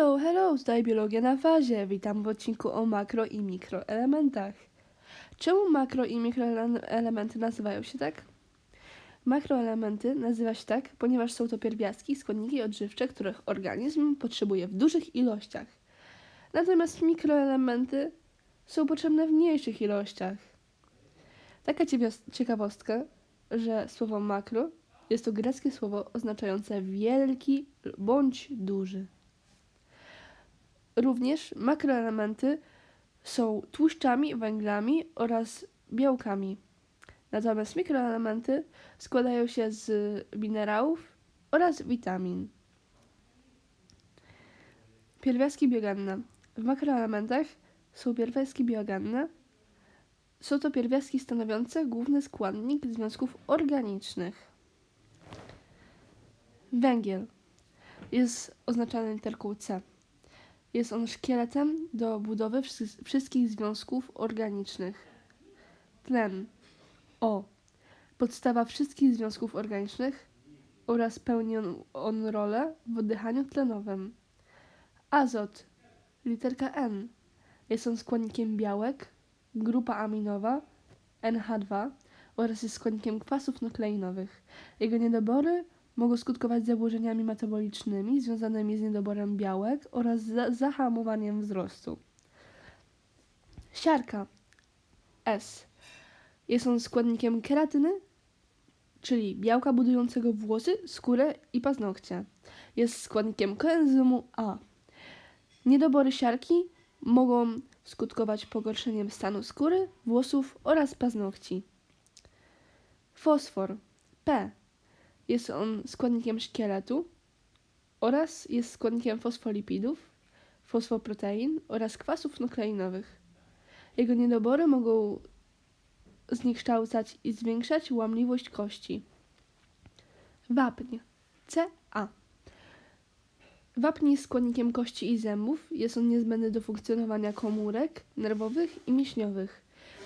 Hello, hello, tutaj biologia na fazie. Witam w odcinku o makro i mikroelementach. Czemu makro i mikroelementy nazywają się tak? Makroelementy nazywa się tak, ponieważ są to pierwiastki, składniki odżywcze, których organizm potrzebuje w dużych ilościach. Natomiast mikroelementy są potrzebne w mniejszych ilościach. Taka ciekawostka, że słowo makro jest to greckie słowo oznaczające wielki bądź duży. Również makroelementy są tłuszczami, węglami oraz białkami. Natomiast mikroelementy składają się z minerałów oraz witamin. Pierwiastki biogenne. W makroelementach są pierwiastki biogenne. Są to pierwiastki stanowiące główny składnik związków organicznych. Węgiel jest oznaczany literką C. Jest on szkieletem do budowy wszy- wszystkich związków organicznych. Tlen O. Podstawa wszystkich związków organicznych oraz pełni on, on rolę w oddychaniu tlenowym. Azot literka N. Jest on składnikiem białek, grupa aminowa NH2 oraz jest składnikiem kwasów nukleinowych. Jego niedobory mogą skutkować zaburzeniami metabolicznymi związanymi z niedoborem białek oraz za zahamowaniem wzrostu. Siarka S. Jest on składnikiem keratyny, czyli białka budującego włosy, skórę i paznokcie. Jest składnikiem koenzymu A. Niedobory siarki mogą skutkować pogorszeniem stanu skóry, włosów oraz paznokci. Fosfor P jest on składnikiem szkieletu oraz jest składnikiem fosfolipidów, fosfoprotein oraz kwasów nukleinowych. Jego niedobory mogą zniekształcać i zwiększać łamliwość kości. Wapń Ca. Wapń jest składnikiem kości i zębów. Jest on niezbędny do funkcjonowania komórek nerwowych i mięśniowych.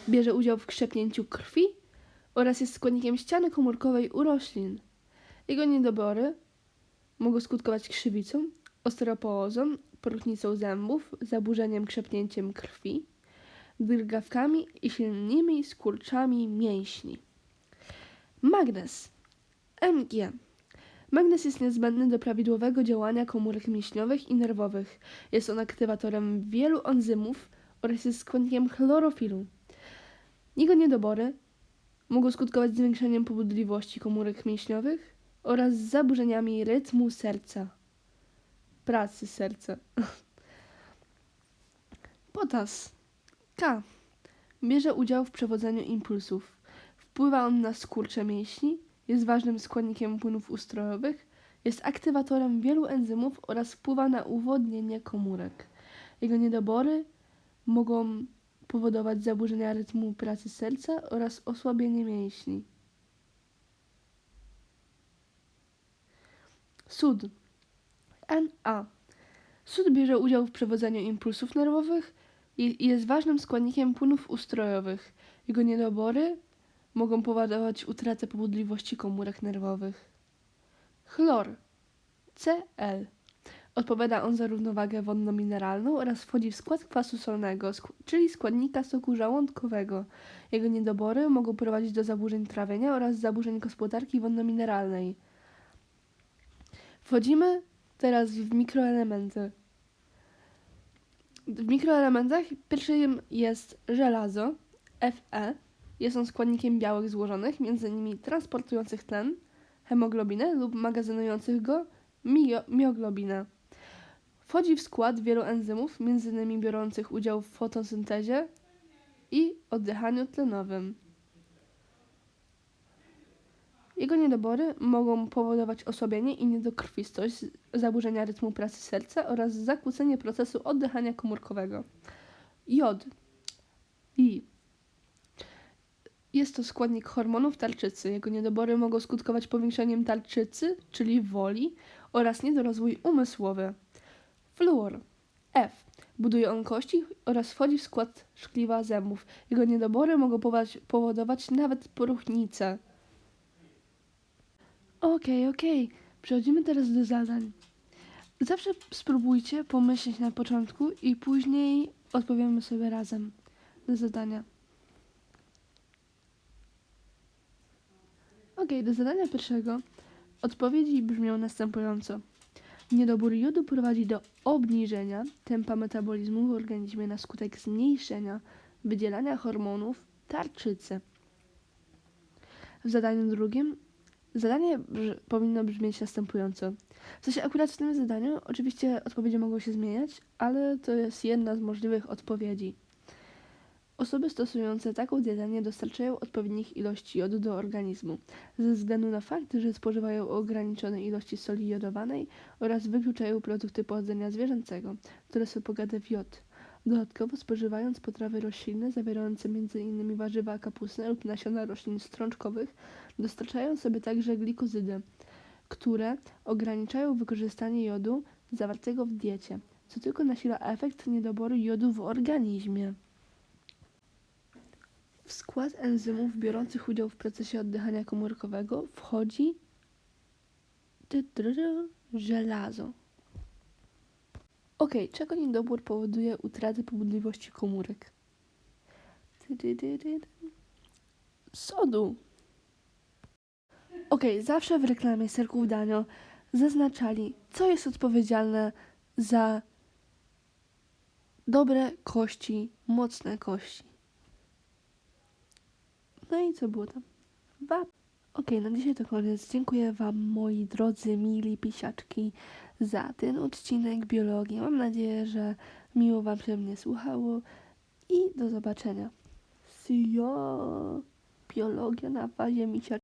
Bierze udział w krzepnięciu krwi oraz jest składnikiem ściany komórkowej u roślin. Jego niedobory mogą skutkować krzywicą, osteoporozą, próchnicą zębów, zaburzeniem krzepnięciem krwi, drgawkami i silnymi skurczami mięśni. Magnez Mg Magnez jest niezbędny do prawidłowego działania komórek mięśniowych i nerwowych. Jest on aktywatorem wielu enzymów oraz jest składnikiem chlorofilu. Jego niedobory mogą skutkować zwiększeniem pobudliwości komórek mięśniowych oraz zaburzeniami rytmu serca. Pracy serca. Potas. K. Bierze udział w przewodzeniu impulsów. Wpływa on na skurcze mięśni, jest ważnym składnikiem płynów ustrojowych, jest aktywatorem wielu enzymów oraz wpływa na uwodnienie komórek. Jego niedobory mogą powodować zaburzenia rytmu pracy serca oraz osłabienie mięśni. Sód. Na. Sód bierze udział w przewodzeniu impulsów nerwowych i jest ważnym składnikiem płynów ustrojowych. Jego niedobory mogą powodować utratę pobudliwości komórek nerwowych. Chlor. Cl. Odpowiada on za równowagę wodno-mineralną oraz wchodzi w skład kwasu solnego, czyli składnika soku żołądkowego. Jego niedobory mogą prowadzić do zaburzeń trawienia oraz zaburzeń gospodarki wodno-mineralnej. Wchodzimy teraz w mikroelementy. W mikroelementach pierwszym jest żelazo, Fe. Jest on składnikiem białek złożonych, między innymi transportujących tlen, hemoglobinę lub magazynujących go, mio- mioglobinę. Wchodzi w skład wielu enzymów, między innymi biorących udział w fotosyntezie i oddychaniu tlenowym. Jego niedobory mogą powodować osłabienie i niedokrwistość, zaburzenia rytmu pracy serca oraz zakłócenie procesu oddychania komórkowego. Jod. I. Jest to składnik hormonów tarczycy. Jego niedobory mogą skutkować powiększeniem tarczycy, czyli woli, oraz niedorozwój umysłowy. Fluor. F. Buduje on kości oraz wchodzi w skład szkliwa zębów. Jego niedobory mogą powodować, nawet próchnicę. Okej, okej. Przechodzimy teraz do zadań. Zawsze spróbujcie pomyśleć na początku i później odpowiemy sobie razem do zadania. Ok, do zadania pierwszego odpowiedzi brzmią następująco. Niedobór jodu prowadzi do obniżenia tempa metabolizmu w organizmie na skutek zmniejszenia wydzielania hormonów tarczycy. W zadaniu drugim zadanie brz- powinno brzmieć następująco. W sensie akurat w tym zadaniu oczywiście odpowiedzi mogą się zmieniać, ale to jest jedna z możliwych odpowiedzi. Osoby stosujące taką dietę nie dostarczają odpowiednich ilości jodu do organizmu ze względu na fakt, że spożywają ograniczone ilości soli jodowanej oraz wykluczają produkty pochodzenia zwierzęcego, które są bogate w jod. Dodatkowo spożywając potrawy roślinne zawierające m.in. warzywa kapustne lub nasiona roślin strączkowych, dostarczają sobie także glikozydy, które ograniczają wykorzystanie jodu zawartego w diecie, co tylko nasila efekt niedoboru jodu w organizmie. W skład enzymów biorących udział w procesie oddychania komórkowego wchodzi żelazo. Ok, czego niedobór powoduje utratę pobudliwości komórek? Sodu. Ok, zawsze w reklamie serków Danio zaznaczali, co jest odpowiedzialne za dobre kości, mocne kości. No i co było tam? Wap. Okej, na dzisiaj to koniec. Dziękuję Wam, moi drodzy, mili pisiaczki, za ten odcinek biologii. Mam nadzieję, że miło Wam się mnie słuchało i do zobaczenia. See ya! Biologia na fazie misiaczki.